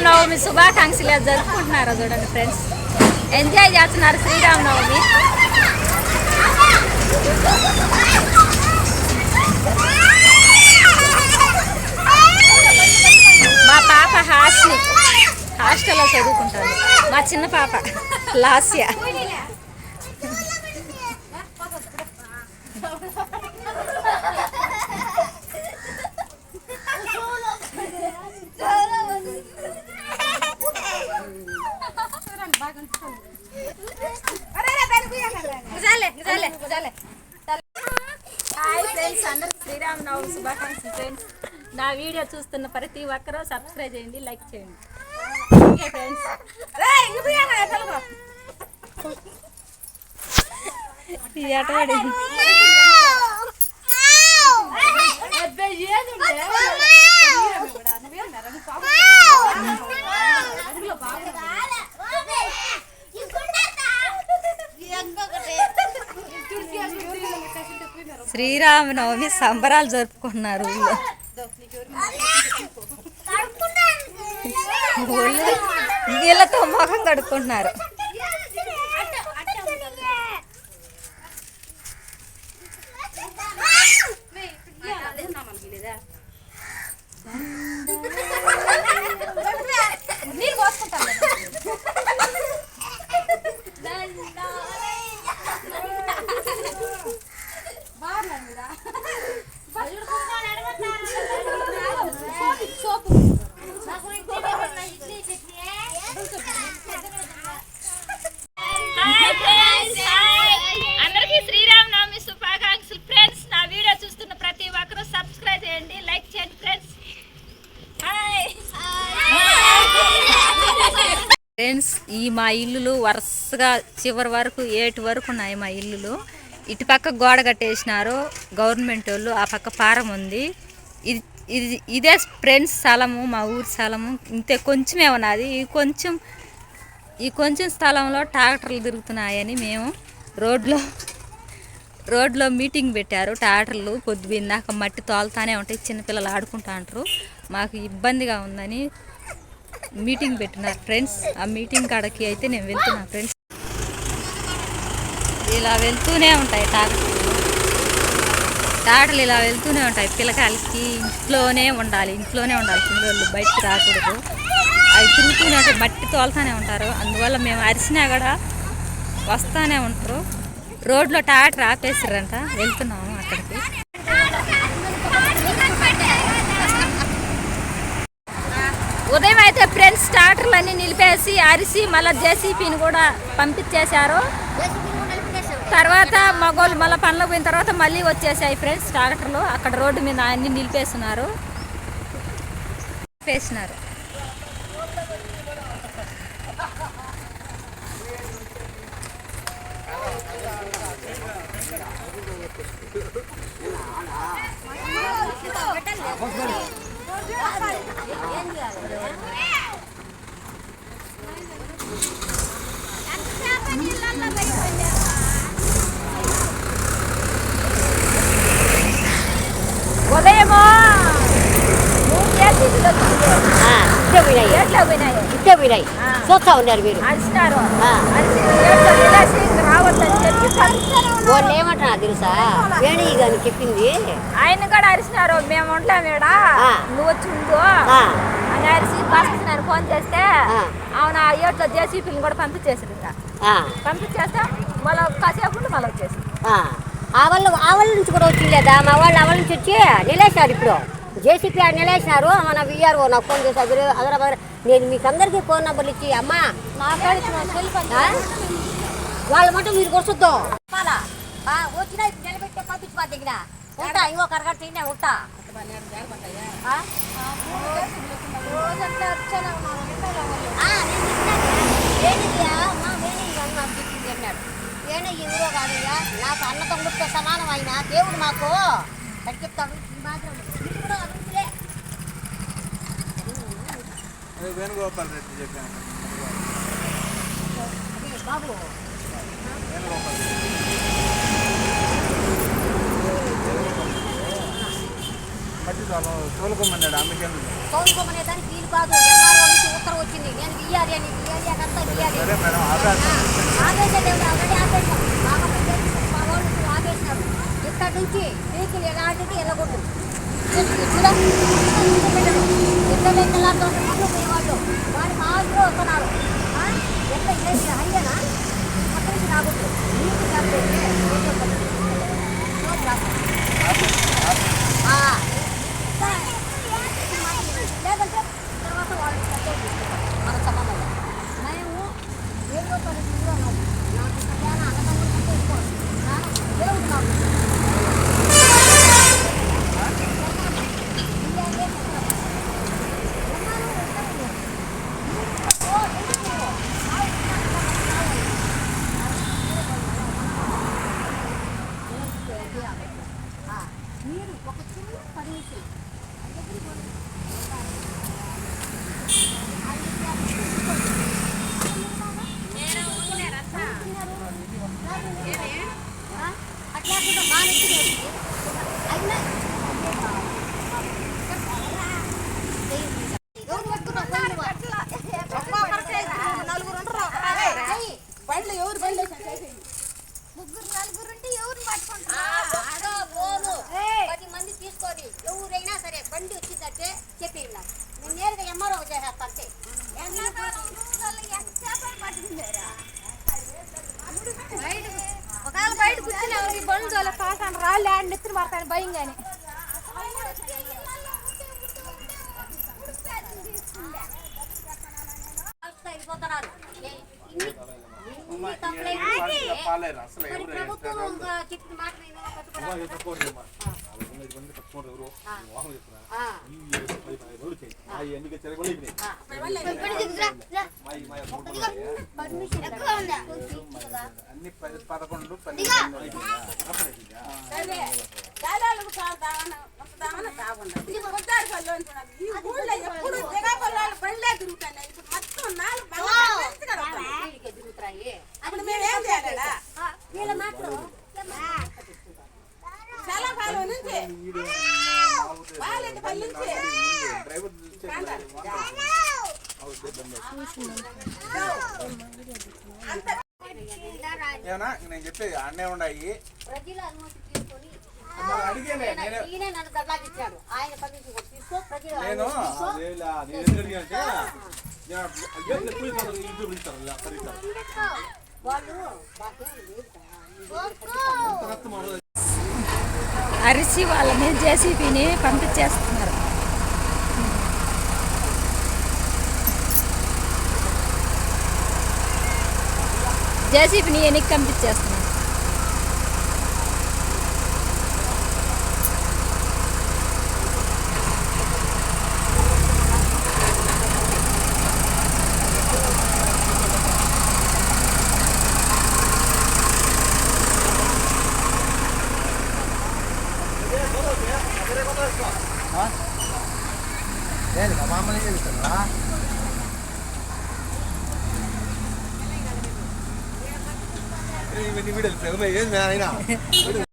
శ్రీరామనవమి శుభాకాంక్షలు జరుపుకుంటున్నారు చూడండి ఫ్రెండ్స్. ఎంజాయ్ చేస్తున్నారు శ్రీరామనవమి మా పాప హాస్టల్ హాస్టల్లో చదువుకుంటాను మా చిన్న పాప లాస్య. హాయ్ ఫ్రెండ్స్ అందరికి శ్రీరామనవమి శుభాకాంక్షలు ఫ్రెండ్స్ నా వీడియో చూస్తున్న ప్రతి ఒక్కరూ సబ్స్క్రైబ్ చేయండి లైక్ చేయండి ఓకే ఫ్రెండ్స్ ఈ ఆటవాడి శ్రీరామనవమి సంబరాలు జరుపుకున్నారు ఊళ్ళో ఊళ్ళో నీళ్ళతో ముఖం కడుక్కుంటున్నారు అందరికీ శ్రీరామ్ నవమి శుభాకాంక్షలు. ఫ్రెండ్స్ నా వీడియో చూస్తున్న ప్రతి ఒక్కరూ సబ్స్క్రైబ్ చేయండి లైక్ చేయండి ఫ్రెండ్స్ ఫ్రెండ్స్ ఈ మా ఇల్లులు వరుసగా చివరి వరకు ఏటి వరకు ఉన్నాయి మా ఇల్లులు? ఇటు పక్క గోడ కట్టేసినారు. గవర్నమెంట్ వాళ్ళు ఆ పక్క పారం ఉంది. ఇది ఇది ఇదే ఫ్రెండ్స్ స్థలము మా ఊరి స్థలము. ఇంతే కొంచెమే ఉన్నది ఈ కొంచెం ఈ కొంచెం స్థలంలో ట్రాక్టర్లు తిరుగుతున్నాయని మేము రోడ్లో రోడ్లో మీటింగ్ పెట్టారు. ట్రాక్టర్లు పొద్దుపోయిందాక మట్టి తోలుతానే ఉంటాయి. చిన్నపిల్లలు ఆడుకుంటా అంటారు మాకు ఇబ్బందిగా ఉందని మీటింగ్ పెట్టినారు ఫ్రెండ్స్. ఆ మీటింగ్ కాడకి అయితే నేను వెళ్తున్నా ఫ్రెండ్స్. ఇలా వెళ్తూనే ఉంటాయి ట్రాక్టర్లు తాటలు ఇలా వెళ్తూనే ఉంటాయి. పిల్లకాయలకి ఇంట్లోనే ఉండాలి ఇంట్లోనే ఉండాలి. పిల్లలు బయటికి రాకూడదు. అవి తిరుగుతూనే ఉంటాయి. మట్టి తోలుతూనే ఉంటారు. అందువల్ల మేము అరిసినా కూడా వస్తూనే ఉంటారు. రోడ్లో ట్రాక్టర్ ఆపేసారంట వెళ్తున్నాము అక్కడికి. ఉదయం అయితే ఫ్రెండ్స్ ట్రాక్టర్లు అన్నీ నిలిపేసి అరిసి మళ్ళీ జేసీపీని కూడా పంపించేశారు. తర్వాత మగోళ్ళు మళ్ళీ పనులకు పోయిన తర్వాత మళ్ళీ వచ్చేసాయి ఫ్రెండ్స్ ట్రాక్టర్లు అక్కడ రోడ్డు మీద అన్ని నిలిపేస్తున్నారు. నిలిపేసినారు. ఉదయమో పోయినాయి. ఎట్లా పోయినాయి? ఇట్టే పోయినాయి. ఆ. చూస్తా ఉన్నారు మీరు ఆ. వాళ్ళు ఏమంటున్నా తెలుసా? వేణి గాని చెప్పింది. ఆయన కూడా అరిచినారు మేము ఉంటాం ఆ. నువ్వు వచ్చి ఉండు. ఆ, అని అరిచి పంపిస్తున్నారు ఫోన్ చేస్తే ఆ. అవునా ఏట్లో జేసీపీని కూడా ఆ, పంపించేస్తే మళ్ళీ కాసేపు మళ్ళీ వచ్చేసి ఆ. ఆ వాళ్ళు ఆ వాళ్ళ నుంచి కూడా వచ్చింది లేదా మా వాళ్ళు ఆ వాళ్ళ నుంచి వచ్చి నిలేశారు ఇప్పుడు. జేసీపీ ఆడ నిలేసినారు మన విఆర్ఓ నాకు ఫోన్ చేశారు. హైదరాబాద్ నేను మీకు అందరికీ ఫోన్ నెంబర్లు ఇచ్చి అమ్మా? వాళ్ళ మాట మీరు కొడుతుందో వచ్చినా నిలబెట్టే పంపించి మా దగ్గర. ఉంటా ఇంకొక అరగంట తింటే ఉంటా. చెప్పింది అన్నాడు. వేణియ్య ఎవరో కాదయ్యా, నాకు అన్న తమ్ముడితో సమానం ఆయన దేవుడు మాకు తగ్గిస్తాడు ఈ మాత్రం కూడా అభివృద్ధిలే. అదే వేణుగోపాల్ రెడ్డి చెప్పాను అదే బాబు. మట్టి వచ్చి తోలు తోలుకోమన్నాడు అందుకని తోలుకోమనే దానికి వీలు కాదు. ఎంఆర్ఓ నుంచి ఉత్తరం వచ్చింది. నేను ఇయ్యాలి అని ఇయ్యాలి అని అంతా ఇయ్యాలి సరే మేడం ఆపేస్తాం ఆపేసేది ఆల్రెడీ ఆపేసాం బాగా చేసి మా వాళ్ళు ఆపేసినారు ఇక్కడ నుంచి? వెహికల్ ఎలాంటిది వెళ్ళకూడదు ఇద్దరు ఎక్కలాంటి పోయేవాళ్ళు వాడు మాత్రం వస్తున్నారు ఎంత ఎక్కడ ఇదేంటి అక్కడికి రాబోతుంది నీకు ఆ. పర్మిషన్ అన్ని పది పదకొండు పన్నెండు గాలాలకు తాగుతామని వస్తామని తాగుండదు కొట్టాడు పళ్ళు అంటున్నాను ఈ ఊళ్ళో ఎప్పుడు దిగాపల్లాలు బండ్లే తిరుగుతున్నాయి ఇప్పుడు మొత్తం నాలుగు బండ్లు పెంచి కదా వస్తున్నాయి. వీళ్ళకి తిరుగుతాయి. అప్పుడు మేమేం చేయాలి ఆ, వీళ్ళ మాటలు చాలా కాలం నుంచి వాళ్ళ పల్లె నుంచి డ్రైవర్ చూస్తే ఏమన్నా నేను చెప్పేది అన్నే ఉన్నాయి ప్రజల అనుమతి తీసుకొని మరి అడిగేలే నేను ఈయన నన్ను దర్లాకిచ్చాడు ఆయన పర్మిషన్ కూడా తీసుకో ప్రజల నేను అనుమతి తీసుకో. వాళ్ళు మాకేం లేదు. కదా. అరిసి వాళ్ళని జేసీబీని పంపించేస్తున్నారు. జేసీబీని వెనక్కి పంపించేస్తున్నారు. మామూలుగా చెప్తారా ఇవన్నీ వీడియోలు ఏం ఆయన